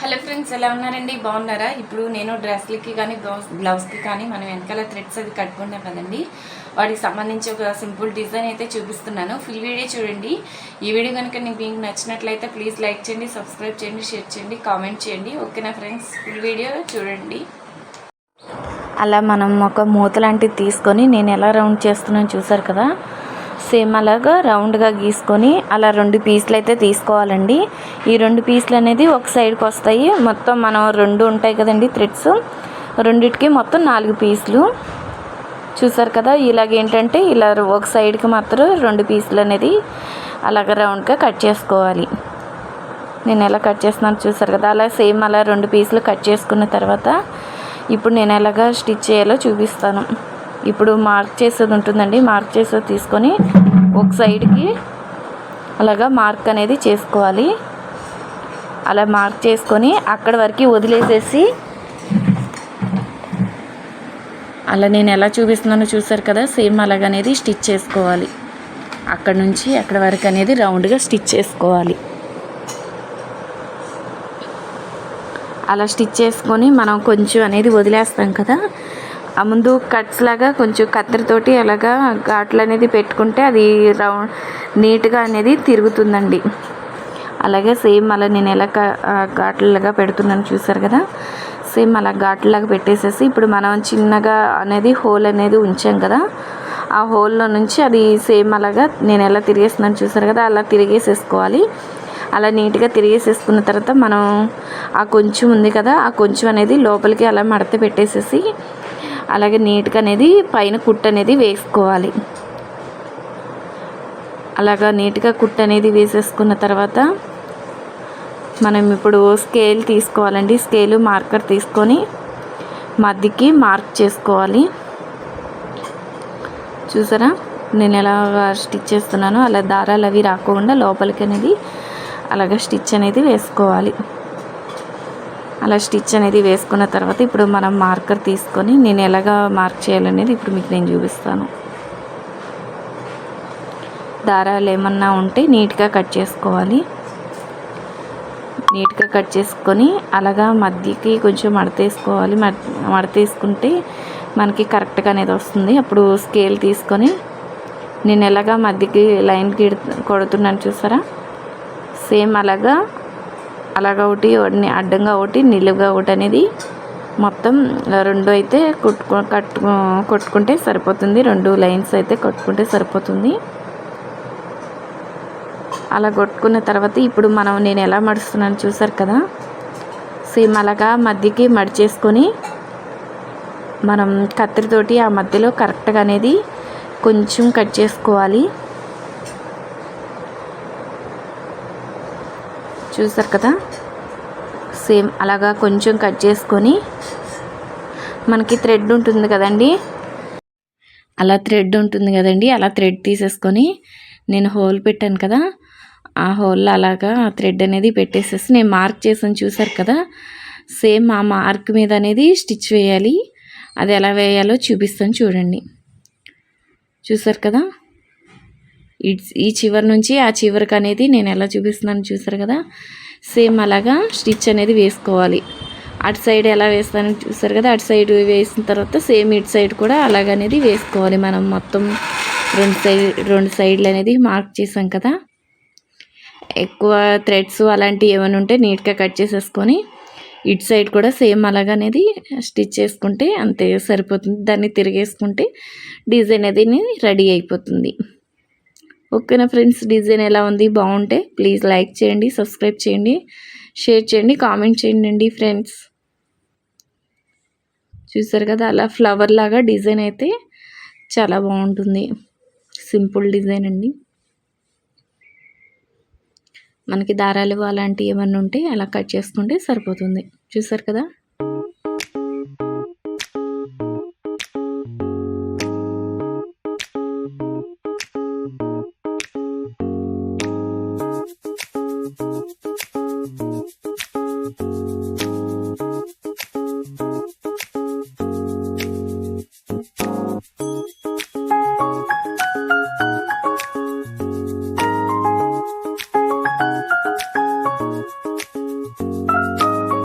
Hello friends ఎలా ఉన్నారండి? బాగున్నారా? ఇప్పుడు నేను డ్రెస్లకి కానీ బ్లౌజ్ బ్లౌజ్కి కానీ మనం వెనకాల థ్రెడ్స్ అది కట్టుకుంటాం కదండి. వాటికి సంబంధించి ఒక సింపుల్ డిజైన్ అయితే చూపిస్తున్నాను. ఫుల్ వీడియో చూడండి. ఈ వీడియో కనుక మీకు నచ్చినట్లయితే ప్లీజ్ లైక్ చేయండి సబ్స్క్రైబ్ చేయండి షేర్ చేయండి కామెంట్ చేయండి. ఓకేనా ఫ్రెండ్స్ ఫుల్ వీడియో చూడండి. అలా మనం ఒక మూత లాంటిది తీసుకొని నేను ఎలా రౌండ్ చేస్తున్నాను చూసారు కదా? సేమ్ అలాగా రౌండ్గా గీసుకొని అలా రెండు పీసులు అయితే తీసుకోవాలండి. ఈ రెండు పీసులు అనేది ఒక సైడ్కి వస్తాయి. మొత్తం మనం రెండు ఉంటాయి కదండి థ్రెడ్స్ రెండిటికి మొత్తం నాలుగు పీసులు. చూసారు కదా ఇలాగేంటంటే ఇలా ఒక సైడ్కి మాత్రం రెండు పీసులు అనేది అలాగ రౌండ్గా కట్ చేసుకోవాలి. నేను ఎలా కట్ చేస్తున్నాను చూసారు కదా అలా సేమ్ అలా రెండు పీసులు కట్ చేసుకున్న తర్వాత ఇప్పుడు నేను ఎలాగా స్టిచ్ చేయాలో చూపిస్తాను. ఇప్పుడు మార్క్ చేసేది ఉంటుందండి. మార్క్ చేసేది తీసుకొని ఒక సైడ్కి అలాగా మార్క్ అనేది చేసుకోవాలి. అలా మార్క్ చేసుకొని అక్కడ వరకు వదిలేసేసి అలా నేను ఎలా చూపిస్తున్నానో చూసారు కదా? సేమ్ అలాగనేది స్టిచ్ చేసుకోవాలి. అక్కడ నుంచి అక్కడ వరకు అనేది రౌండ్గా స్టిచ్ చేసుకోవాలి. అలా స్టిచ్ చేసుకొని మనం కొంచెం అనేది వదిలేస్తాం కదా? ఆ ముందు కట్స్ లాగా కొంచెం కత్తెరతోటి అలాగా ఘాట్లు అనేది పెట్టుకుంటే అది రౌండ్ నీట్గా అనేది తిరుగుతుందండి. అలాగే సేమ్ అలా నేను ఎలా ఘాట్లుగా పెడుతున్నాను చూసారు కదా? సేమ్ అలా ఘాట్లాగా పెట్టేసేసి ఇప్పుడు మనం చిన్నగా అనేది హోల్ అనేది ఉంచాం కదా? ఆ హోల్లో నుంచి అది సేమ్ అలాగా నేను ఎలా తిరిగేస్తున్నాను చూసారు కదా? అలా తిరిగేసేసుకోవాలి. అలా నీట్గా తిరిగేసేసుకున్న తర్వాత మనం ఆ కొంచెం ఉంది కదా? ఆ కొంచెం అనేది లోపలికి అలా మడత పెట్టేసేసి అలాగే నీట్గా అనేది పైన కుట్టు అనేది వేసుకోవాలి. అలాగా నీట్గా కుట్టు అనేది వేసేసుకున్న తర్వాత మనం ఇప్పుడు స్కేల్ తీసుకోవాలండి. స్కేలు మార్కర్ తీసుకొని మధ్యకి మార్క్ చేసుకోవాలి. చూసారా? నేను ఎలా స్టిచ్ చేస్తున్నానో అలా దారాలు అవి రాకుండా లోపలికి అనేది అలాగే స్టిచ్ అనేది వేసుకోవాలి. అలా స్టిచ్ అనేది వేసుకున్న తర్వాత ఇప్పుడు మనం మార్కర్ తీసుకొని నేను ఎలాగా మార్క్ చేయాలనేది ఇప్పుడు మీకు నేను చూపిస్తాను. దారాలు ఏమన్నా ఉంటే నీట్గా కట్ చేసుకోవాలి. నీట్గా కట్ చేసుకొని అలాగా మధ్యకి కొంచెం మడతేసుకోవాలి. మడతేసుకుంటే మనకి కరెక్ట్గా అనేది వస్తుంది. అప్పుడు స్కేల్ తీసుకొని నేను ఎలాగా మధ్యకి లైన్ గిడ్ కొడుతున్నాను చూసారా? సేమ్ అలాగా అలాగా ఒకటి అడ్డంగా ఒకటి నిలువుగా ఒకటి అనేది మొత్తం రెండు అయితే కుట్టుకు కట్టు కొట్టుకుంటే సరిపోతుంది. రెండు లైన్స్ అయితే కొట్టుకుంటే సరిపోతుంది. అలా కొట్టుకున్న తర్వాత ఇప్పుడు మనం నేను ఎలా మడుస్తున్నాను చూసారు కదా? సేమ్ అలాగా మధ్యకి మడిచేసుకొని మనం కత్తిరితోటి ఆ మధ్యలో కరెక్ట్గా అనేది కొంచెం కట్ చేసుకోవాలి. చూసారు కదా? సేమ్ అలాగా కొంచెం కట్ చేసుకొని మనకి థ్రెడ్ ఉంటుంది కదండి? అలా థ్రెడ్ ఉంటుంది కదండి అలా థ్రెడ్ తీసేసుకొని నేను హోల్ పెట్టాను కదా ఆ హోల్లో అలాగా ఆ థ్రెడ్ అనేది పెట్టేసేసి నేను మార్క్ చేసాను చూసారు కదా? సేమ్ ఆ మార్క్ మీద అనేది స్టిచ్ వేయాలి. అది ఎలా వేయాలో చూపిస్తాను చూడండి. చూసారు కదా? ఈ- ఈ చివరి నుంచి ఆ చివరికి అనేది నేను ఎలా చూపిస్తున్నాను చూసారు కదా? సేమ్ అలాగా స్టిచ్ అనేది వేసుకోవాలి. అటు సైడ్ ఎలా వేస్తానని చూసారు కదా? అటు సైడ్ వేసిన తర్వాత సేమ్ ఇటు సైడ్ కూడా అలాగనేది వేసుకోవాలి. మనం మొత్తం రెండు సైడ్ రెండు సైడ్లు అనేది మార్క్ చేసాం కదా? ఎక్కువ థ్రెడ్స్ అలాంటివి ఏమైనా ఉంటే నీట్గా కట్ చేసేసుకొని ఇటు సైడ్ కూడా సేమ్ అలాగనేది స్టిచ్ చేసుకుంటే అంతే సరిపోతుంది. దాన్ని తిరిగేసుకుంటే డిజైన్ అనేది రెడీ అయిపోతుంది. ఓకేనా ఫ్రెండ్స్ డిజైన్ ఎలా ఉంది? బాగుంటే ప్లీజ్ లైక్ చేయండి సబ్స్క్రైబ్ చేయండి షేర్ చేయండి కామెంట్ చేయండి ఫ్రెండ్స్. చూసారు కదా అలా ఫ్లవర్ లాగా డిజైన్ అయితే చాలా బాగుంటుంది. సింపుల్ డిజైన్ అండి. మనకి దారాలు అలాంటివి ఏమన్నా ఉంటే అలా కట్ చేసుకుంటే సరిపోతుంది. చూసారు కదా?